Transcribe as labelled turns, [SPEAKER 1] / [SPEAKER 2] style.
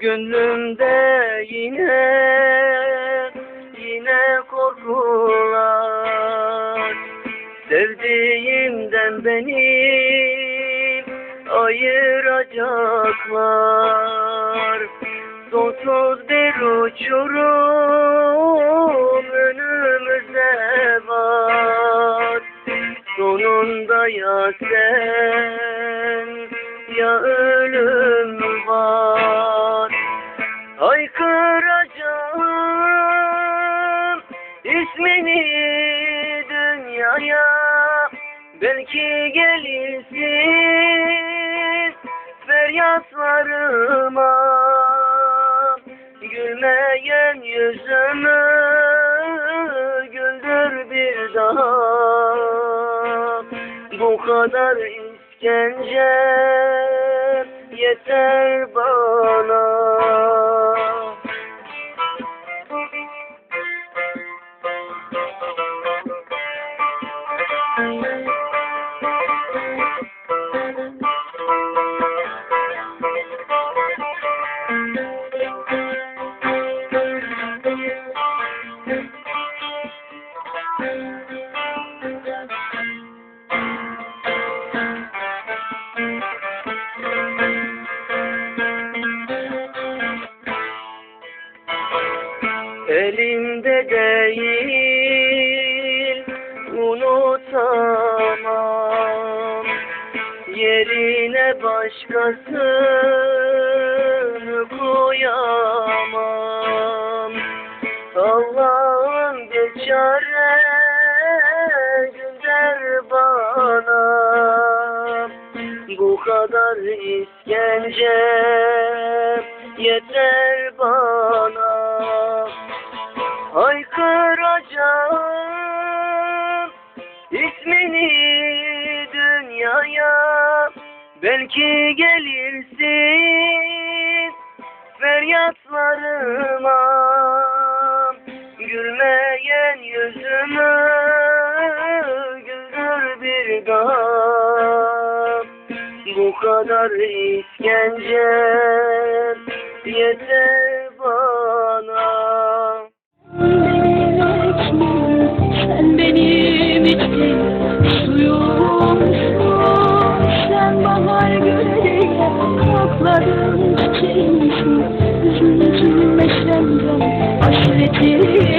[SPEAKER 1] Gönlümde yine yine korkular. Sevdiğimden beni ayıracaklar. Sonsuz bir uçurum önümüzde var. Sonunda ya sen ya ölüm Belki gelirsin feryatlarıma Gülmeyen yüzümü güldür bir daha. Bu kadar işkence yeter bana Elimde değil unutamam. Yerine başkasını koyamam Allah'ın bir çare gönder bana. Bu kadar işkence yeter bana Haykıracağım ismini dünyaya. Belki gelirsin feryatlarıma. Gülmeyen yüzümü güldür bir daha Bu kadar işkence yeter
[SPEAKER 2] kokladın çiçeğimsin Üzüntüm meşremden. Hasretim